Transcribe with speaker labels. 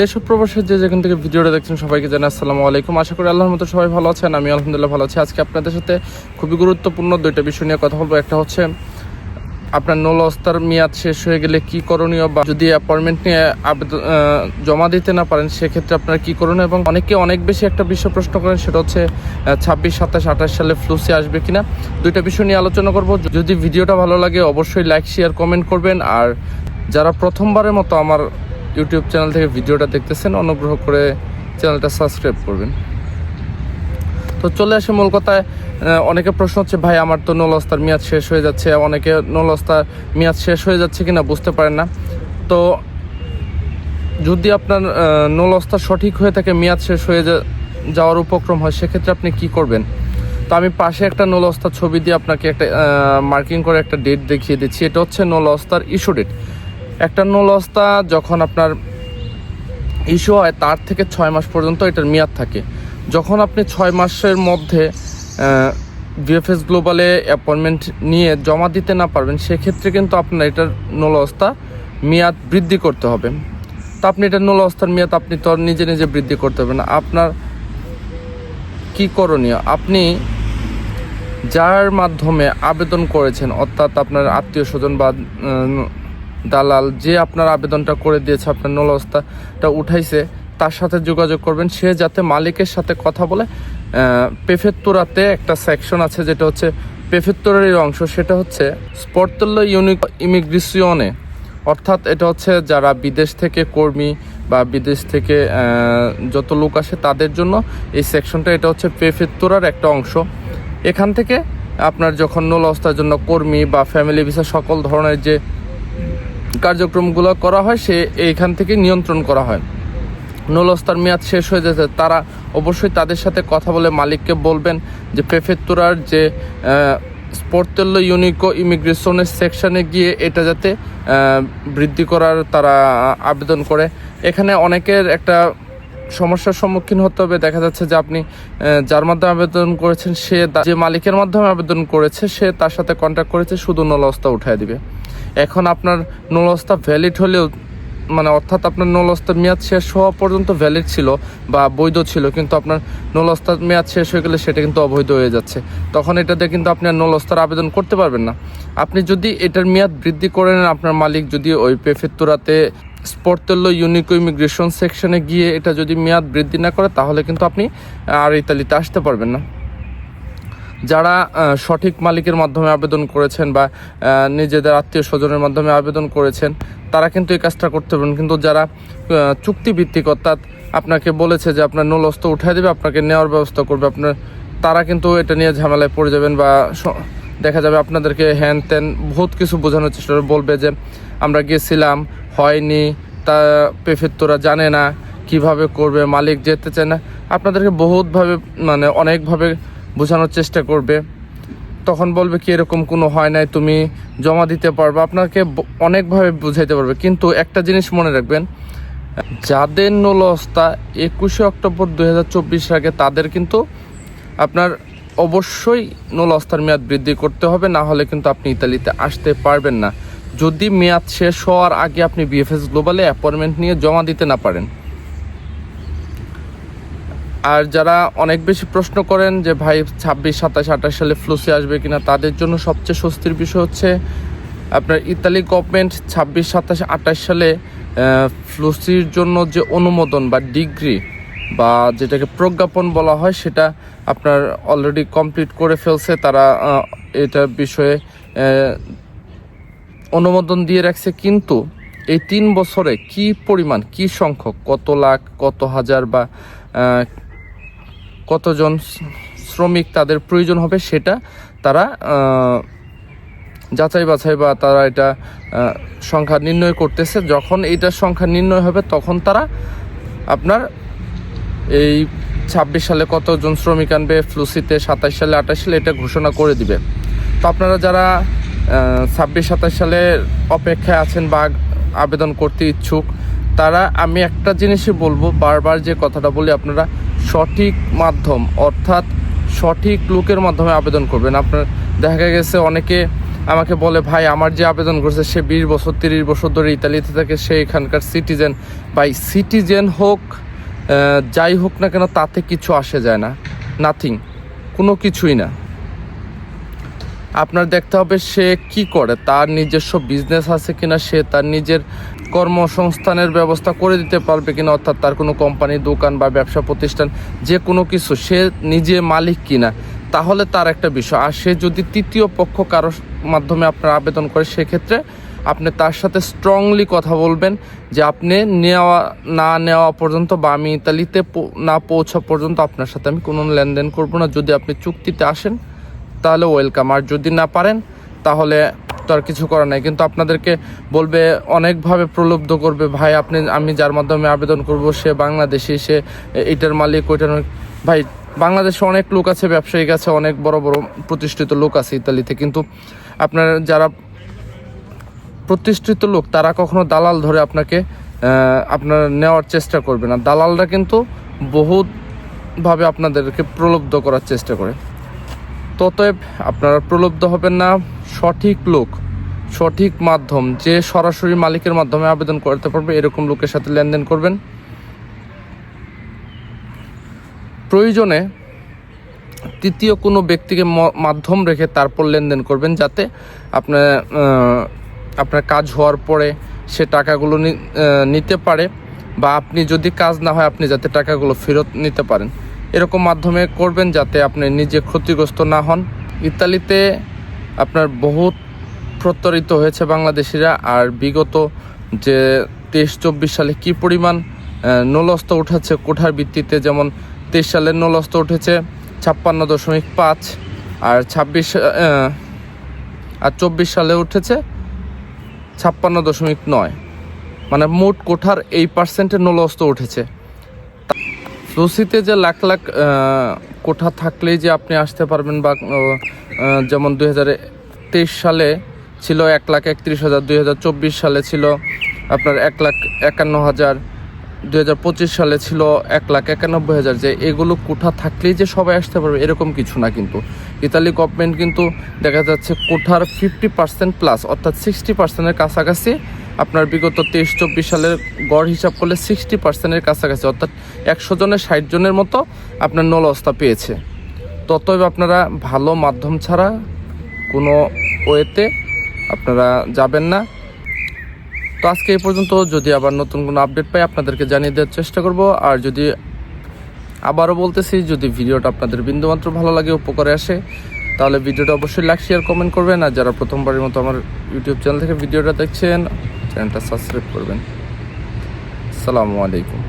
Speaker 1: দেশ প্রবাসের যে যেখান থেকে ভিডিওটা দেখছেন সবাইকে জানাই আসসালামু আলাইকুম। আশা করি আল্লাহর মতো সবাই ভালো আছেন আমি আলহামদুলিল্লাহ ভালো আছি। আজকে আপনাদের সাথে খুবই গুরুত্বপূর্ণ দুইটা বিষয় নিয়ে কথা বলব। একটা হচ্ছে আপনার নোল অস্তার মেয়াদ শেষ হয়ে গেলে কি করণীয় বা যদি অ্যাপয়েন্টমেন্ট নিয়ে আবেদন জমা দিতে না পারেন, সেক্ষেত্রে আপনার কি করণীয়? এবং অনেকে অনেক বেশি একটা বিষয় প্রশ্ন করেন, সেটা হচ্ছে ছাব্বিশ, সাতাশ, আঠাশ সালে ফ্লুসি আসবে কিনা? দুইটা বিষয় নিয়ে আলোচনা করব। যদি ভিডিওটা ভালো লাগে, অবশ্যই লাইক শেয়ার কমেন্ট করবেন। আর যারা প্রথমবারের মতো আমার ইউটিউব চ্যানেল থেকে ভিডিওটা দেখতেছেন, অনুগ্রহ করে চ্যানেলটা সাবস্ক্রাইব করবেন। তো চলে আসে মূল কথায়। অনেকে প্রশ্ন হচ্ছে, ভাই, আমার তো নলস্তার মেয়াদ শেষ হয়ে যাচ্ছে। অনেকে নলস্তার মেয়াদ শেষ হয়ে যাচ্ছে কিনা বুঝতে পারেন না। তো যদি আপনার নলস্তা সঠিক হয়ে থাকে, মেয়াদ শেষ হয়ে যাওয়ার উপক্রম হয়, সেক্ষেত্রে আপনি কি করবেন? তো আমি পাশে একটা নলস্তার ছবি দিয়ে আপনাকে একটা মার্কিং করে একটা ডেট দেখিয়ে দিচ্ছি। এটা হচ্ছে নলস্তার ইস্যু ডেট একটা নলস্তা যখন আপনার ইস্যু হয়, তার থেকে ছয় মাস পর্যন্ত এটার মেয়াদ থাকে। যখন আপনি ছয় মাসের মধ্যে বিএফএস গ্লোবালে অ্যাপয়েন্টমেন্ট নিয়ে জমা দিতে না পারবেন, সেক্ষেত্রে কিন্তু আপনার এটার নলস্তা মেয়াদ বৃদ্ধি করতে হবে। তো আপনি এটার নলস্তার মেয়াদ আপনি তো নিজে নিজে বৃদ্ধি করতে হবে না। আপনার কি করণীয়? আপনি যার মাধ্যমে আবেদন করেছেন, অর্থাৎ আপনার আত্মীয় স্বজন বা দালাল যে আপনার আবেদনটা করে দিয়েছে, আপনার নলস্তাটা উঠাইছে, তার সাথে যোগাযোগ করবেন। সে যাতে মালিকের সাথে কথা বলে। পেফেত্তুরাতে একটা সেকশন আছে যেটা হচ্ছে পেফেত্তুরার অংশ। সেটা হচ্ছে স্পর্তল্য ইউনিক ইমিগ্রেশনে। অর্থাৎ এটা হচ্ছে যারা বিদেশ থেকে কর্মী বা বিদেশ থেকে যত লোক আসে তাদের জন্য এই সেকশনটা এটা হচ্ছে পেফেত্তুরার একটা অংশ। এখান থেকে আপনার যখন নল অবস্থার জন্য কর্মী বা ফ্যামিলি ভিসা সকল ধরনের যে কার্যক্রমগুলো করা হয়, সে এইখান থেকে নিয়ন্ত্রণ করা হয়। নলস্তার মেয়াদ শেষ হয়ে যেতে তারা অবশ্যই তাদের সাথে কথা বলে মালিককে বলবেন যে প্রেফেত্তুরার যে স্পোর্তেল্য ইউনিকো ইমিগ্রেশনের সেকশনে গিয়ে এটা যাতে বৃদ্ধি করার তারা আবেদন করে। এখানে অনেকের একটা সমস্যার সম্মুখীন হতে হবে। দেখা যাচ্ছে যে আপনি যার মাধ্যমে আবেদন করেছেন, সে যে মালিকের মাধ্যমে আবেদন করেছে, সে তার সাথে কন্ট্যাক্ট করেছে, শুধু নলস্তা উঠায় দিবে। এখন আপনার নলস্তা ভ্যালিড হলেও মানে অর্থাৎ আপনার নলস্তার মেয়াদ শেষ হওয়া পর্যন্ত ভ্যালিড ছিল বা বৈধ ছিল, কিন্তু আপনার নলস্তার মেয়াদ শেষ হয়ে গেলে সেটা কিন্তু অবৈধ হয়ে যাচ্ছে। তখন এটাতে কিন্তু আপনি আর নলস্তার আবেদন করতে পারবেন না। আপনি যদি এটার মেয়াদ বৃদ্ধি করে নেন আপনার মালিক, যদি ওই পেফেত্তুরাতে স্পর্তেল্য ইউনিকো ইমিগ্রেশন সেকশনে গিয়ে এটা যদি মেয়াদ বৃদ্ধি না করে, তাহলে কিন্তু আপনি আর ইতালিতে আসতে পারবেন না। যারা সঠিক মালিকের মাধ্যমে আবেদন করেছেন বা নিজেদের আত্মীয় স্বজনের মাধ্যমে আবেদন করেছেন, তারা কিন্তু এই কাজটা করতে পারবেন কিন্তু যারা চুক্তিভিত্তিক অর্থাৎ আপনাকে বলেছে যে আপনার নলস্ত উঠাই দেবে, আপনাকে নেওয়ার ব্যবস্থা করবে, আপনার, তারা কিন্তু এটা নিয়ে ঝামেলায় পড়ে যাবেন বা দেখা যাবে আপনাদেরকে হ্যান ত্যান বহুত কিছু বোঝানোর চেষ্টা। বলবে যে, আমরা গেছিলাম, হয়নি, তা পেফেত্তরা জানে না, কীভাবে করবে, মালিক যেতে চায় না আপনাদেরকে বহুতভাবে মানে অনেকভাবে বোঝানোর চেষ্টা করবে। তখন বলবে কি, এরকম কোনো হয় নাই, তুমি জমা দিতে পারবে। আপনাকে অনেকভাবে বুঝাইতে পারবে। কিন্তু একটা জিনিস মনে রাখবেন, যাদের নলস্তা একুশে অক্টোবর দুই হাজার চব্বিশ আগে, তাদের কিন্তু আপনার অবশ্যই নলস্তার মেয়াদ বৃদ্ধি করতে হবে, না হলে কিন্তু আপনি ইতালিতে আসতে পারবেন না। যদি মেয়াদ শেষ হওয়ার আগে আপনি বিএফএস গ্লোবালে অ্যাপয়েন্টমেন্ট নিয়ে জমা দিতে না পারেন আর যারা অনেক বেশি প্রশ্ন করেন যে ভাই ছাব্বিশ, সাতাশ, আঠাশ সালে ফ্লুসি আসবে কিনা, তাদের জন্য সবচেয়ে স্বস্তির বিষয় হচ্ছে আপনার ইতালি গভর্নমেন্ট ছাব্বিশ, সাতাশ, আঠাশ সালে ফ্লুসির জন্য যে অনুমোদন বা ডিগ্রি বা যেটাকে প্রজ্ঞাপন বলা হয়, সেটা আপনার অলরেডি কমপ্লিট করে ফেলছে। তারা এটা বিষয়ে অনুমোদন দিয়ে রাখছে। কিন্তু এই তিন বছরে কি পরিমাণ, কি সংখ্যক, কত লাখ, কত হাজার বা কতজন শ্রমিক তাদের প্রয়োজন হবে সেটা তারা যাচাই বাছাই বা তারা এটা সংখ্যা নির্ণয় করতেছে। যখন এইটার সংখ্যা নির্ণয় হবে তখন তারা আপনার এই ছাব্বিশ সালে কতজন শ্রমিক আনবে, ফ্লুসিতে সাতাশ সালে আঠাশ সালে এটা ঘোষণা করে দিবে। তো আপনারা যারা ছাব্বিশ সাতাশ সালে অপেক্ষায় আছেন বা আবেদন করতে ইচ্ছুক, তারা আমি একটা জিনিসই বলব, বারবার যে কথাটা বলি আপনারা সঠিক মাধ্যম, অর্থাৎ সঠিক লোকের মাধ্যমে আবেদন করবেন। আপনার দেখা গেছে অনেকে আমাকে বলে, ভাই, আমার যে আবেদন করছে সে বিশ বছর, তিরিশ বছর ধরে ইতালিতে থাকে, সে এখানকার সিটিজেন ভাই সিটিজেন হোক যাই হোক না কেন, তাতে কিছু আসে যায় না। নাথিং কোনো কিছুই না। আপনার দেখতে হবে সে কি করে, তার নিজস্ব বিজনেস আছে কিনা, সে তার নিজের কর্মসংস্থানের ব্যবস্থা করে দিতে পারবে কিনা, অর্থাৎ তার কোনো কোম্পানি, দোকান বা ব্যবসা প্রতিষ্ঠান, যে কোনো কিছু সে নিজে মালিক কিনা, তাহলে তার একটা বিষয়। আর সে যদি তৃতীয় পক্ষ কারোর মাধ্যমে আপনার আবেদন করে, সেক্ষেত্রে আপনি তার সাথে স্ট্রংলি কথা বলবেন যে আপনি নেওয়া, না নেওয়া পর্যন্ত বা আমি ইতালিতে না পৌঁছা পর্যন্ত আপনার সাথে আমি কোনো লেনদেন করব না। যদি আপনি চুক্তিতে আসেন, তাহলে ওয়েলকাম আর যদি না পারেন তাহলে তো আর কিছু করার নাই। কিন্তু আপনাদেরকে বলবে, অনেকভাবে প্রলুব্ধ করবে, ভাই, আপনি, আমি যার মাধ্যমে আবেদন করব, সে বাংলাদেশি, সে এটার মালিক, ওইটার ভাই, বাংলাদেশে অনেক লোক আছে, ব্যবসায়িক আছে, অনেক বড় বড় প্রতিষ্ঠিত লোক আছে ইতালিতে। কিন্তু আপনার যারা প্রতিষ্ঠিত লোক, তারা কখনো দালাল ধরে আপনাকে আপনার নেওয়ার চেষ্টা করবে না। দালালরা কিন্তু বহুতভাবে আপনাদেরকে প্রলুব্ধ করার চেষ্টা করে। ততএব আপনারা প্রলুব্ধ হবেন না। সঠিক লোক, সঠিক মাধ্যম, যে সরাসরি মালিকের মাধ্যমে আবেদন করতে পারবে, এরকম লোকের সাথে লেনদেন করবেন। প্রয়োজনে তৃতীয় কোনো ব্যক্তিকে মাধ্যম রেখে তারপর লেনদেন করবেন, যাতে আপনার আপনার কাজ হওয়ার পরে সে টাকাগুলো নিতে পারে বা আপনি যদি কাজ না হয়, আপনি যাতে টাকাগুলো ফেরত নিতে পারেন। এরকম মাধ্যমে করবেন যাতে আপনি নিজে ক্ষতিগ্রস্ত না হন। ইতালিতে আপনার বহুত প্রতারিত হয়েছে বাংলাদেশিরা আর বিগত যে তেইশ চব্বিশ সালে কি পরিমাণ নলস্ত উঠেছে কোঠার ভিত্তিতে, যেমন তেইশ সালের নলস্ত উঠেছে ছাপ্পান্ন দশমিক পাঁচ আর ছাব্বিশ আর চব্বিশ সালে উঠেছে ছাপ্পান্ন দশমিক নয়। মানে মোট কোঠার এই পার্সেন্টের নলস্ত উঠেছে। রসিতে যে লাখ লাখ কোঠা থাকলেই যে আপনি আসতে পারবেন বা যেমন দুই হাজার তেইশ সালে ছিল এক লাখ একত্রিশ হাজার, দুই সালে ছিল আপনার এক লাখ একান্ন হাজার পঁচিশ সালে ছিল এক লাখ একানব্বই হাজার। যে এগুলো কোঠা থাকলেই যে সবাই আসতে পারবে, এরকম কিছু না কিন্তু। ইতালি গভর্নমেন্ট কিন্তু দেখা যাচ্ছে কোঠার ফিফটি পার্সেন্ট প্লাস অর্থাৎ সিক্সটি পার্সেন্টের কাছাকাছি আপনার বিগত তেইশ চব্বিশ সালের গড় হিসাব করলে সিক্সটি পার্সেন্টের কাছাকাছি, অর্থাৎ একশো জনের ষাট জনের মতো আপনার নলস্তা পেয়েছে। ততএব আপনারা ভালো মাধ্যম ছাড়া কোনো ওয়েতে আপনারা যাবেন না। তো আজকে এই পর্যন্ত, যদি আবার নতুন কোনো আপডেট পাই, আপনাদেরকে জানিয়ে দেওয়ার চেষ্টা করব। আর যদি আবারও বলতেছি, যদি ভিডিওটা আপনাদের বিন্দুমাত্র ভালো লাগে, উপকারে আসে, তাহলে ভিডিওটা অবশ্যই লাইক শেয়ার কমেন্ট করবেন। আর যারা প্রথমবারের মতো আমার ইউটিউব চ্যানেল থেকে ভিডিওটা দেখছেন, চ্যানেলটা সাবস্ক্রাইব করবেন। আসসালামু আলাইকুম।